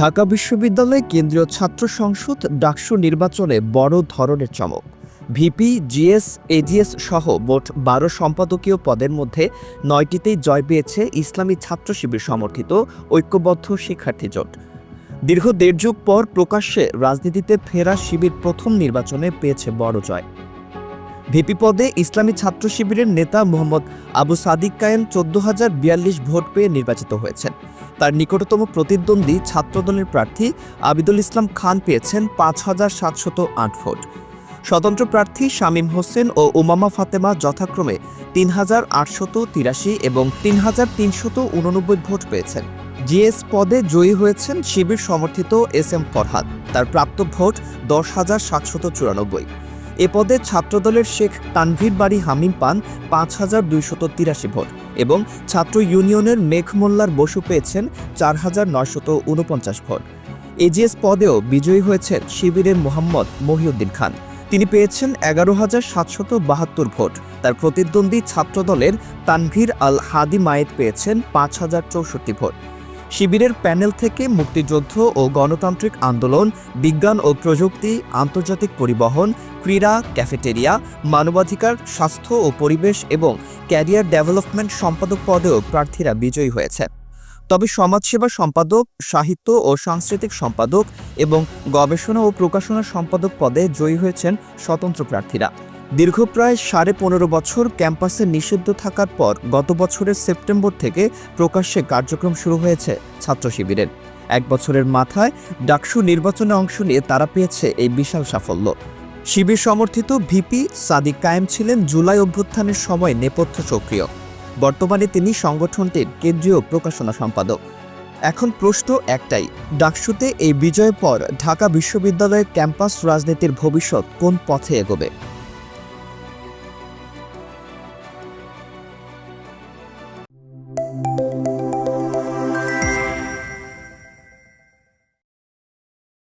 ঢাকা বিশ্ববিদ্যালয়ে কেন্দ্রীয় ছাত্র সংসদ ডাকসু নির্বাচনে বড় ধরনের চমক। ভিপি, জিএস, এজিএস সহ মোট বারো সম্পাদকীয় পদের মধ্যে নয়টিতেই জয় পেয়েছে ইসলামী ছাত্র শিবির সমর্থিত ঐক্যবদ্ধ শিক্ষার্থী জোট। দীর্ঘ দেড় যুগ পর প্রকাশ্যে রাজনীতিতে ফেরা শিবির প্রথম নির্বাচনে পেয়েছে বড় জয়। ভিপি পদে ইসলামী ছাত্র শিবিরের নেতা মোহাম্মদ আবু সাদিক কায়েম চোদ্দ হাজার বিয়াল্লিশ ভোট পেয়ে নির্বাচিত হয়েছেন। তার নিকটতম প্রতিদ্বন্দ্বী ছাত্রদলের প্রার্থী আবিদুল ইসলাম খান পেয়েছেন পাঁচ হাজার সাতশত আট ভোট। স্বতন্ত্র প্রার্থী শামীম হোসেন ও উমামা ফাতেমা যথাক্রমে তিন হাজার আটশত তিরাশি এবং তিন হাজার তিনশত উননব্বই ভোট পেয়েছেন। জিএস পদে জয়ী হয়েছেন শিবির সমর্থিত এস এম ফরহাদ। তার প্রাপ্ত ভোট দশ হাজার সাতশত চুরানব্বই। এ পদে ছাত্রদলের শেখ তানভীর বাড়ি হামিম পান পাঁচ হাজার দুইশত তিরাশি ভোট এবং ছাত্র ইউনিয়নের মেঘ মোল্লার বসু পেয়েছেন চার হাজার নয়শত উনপঞ্চাশ ভোট। এজিএস পদেও বিজয়ী হয়েছেন শিবিরের মোহাম্মদ মহিউদ্দিন খান। তিনি পেয়েছেন এগারো হাজার সাতশত বাহাত্তর ভোট। তার প্রতিদ্বন্দ্বী ছাত্রদলের তানভীর আল হাদি মায়েদ পেয়েছেন পাঁচ হাজার চৌষট্টি ভোট। শিবিরের প্যানেল থেকে মুক্তিযুদ্ধ ও গণতান্ত্রিক আন্দোলন, বিজ্ঞান ও প্রযুক্তি, আন্তর্জাতিক পরিবহন, ক্রীড়া, ক্যাফেটেরিয়া, মানবাধিকার, স্বাস্থ্য ও পরিবেশ এবং ক্যারিয়ার ডেভেলপমেন্ট সম্পাদক পদেও প্রার্থীরা বিজয়ী হয়েছে। তবে সমাজসেবা সম্পাদক, সাহিত্য ও সাংস্কৃতিক সম্পাদক এবং গবেষণা ও প্রকাশনা সম্পাদক পদে জয়ী হয়েছেন স্বতন্ত্র প্রার্থীরা। দীর্ঘ প্রায় সাড়ে পনেরো বছর ক্যাম্পাসে নিষিদ্ধ থাকার পর গত বছরের সেপ্টেম্বর থেকে প্রকাশ্যে কার্যক্রম শুরু হয়েছে ছাত্র শিবিরের। এক বছরের মাথায় ডাকসু নির্বাচনে অংশ নিয়ে তারা পেয়েছে এই বিশাল সাফল্য। শিবির সমর্থিত ভিপি সাদিক কায়েম ছিলেন জুলাই অভ্যুত্থানের সময় নেপথ্য সক্রিয়। বর্তমানে তিনি সংগঠনটির কেন্দ্রীয় প্রকাশনা সম্পাদক। এখন প্রশ্ন একটাই, ডাকসুতে এই বিজয়ের পর ঢাকা বিশ্ববিদ্যালয়ের ক্যাম্পাস রাজনীতির ভবিষ্যৎ কোন পথে এগোবে?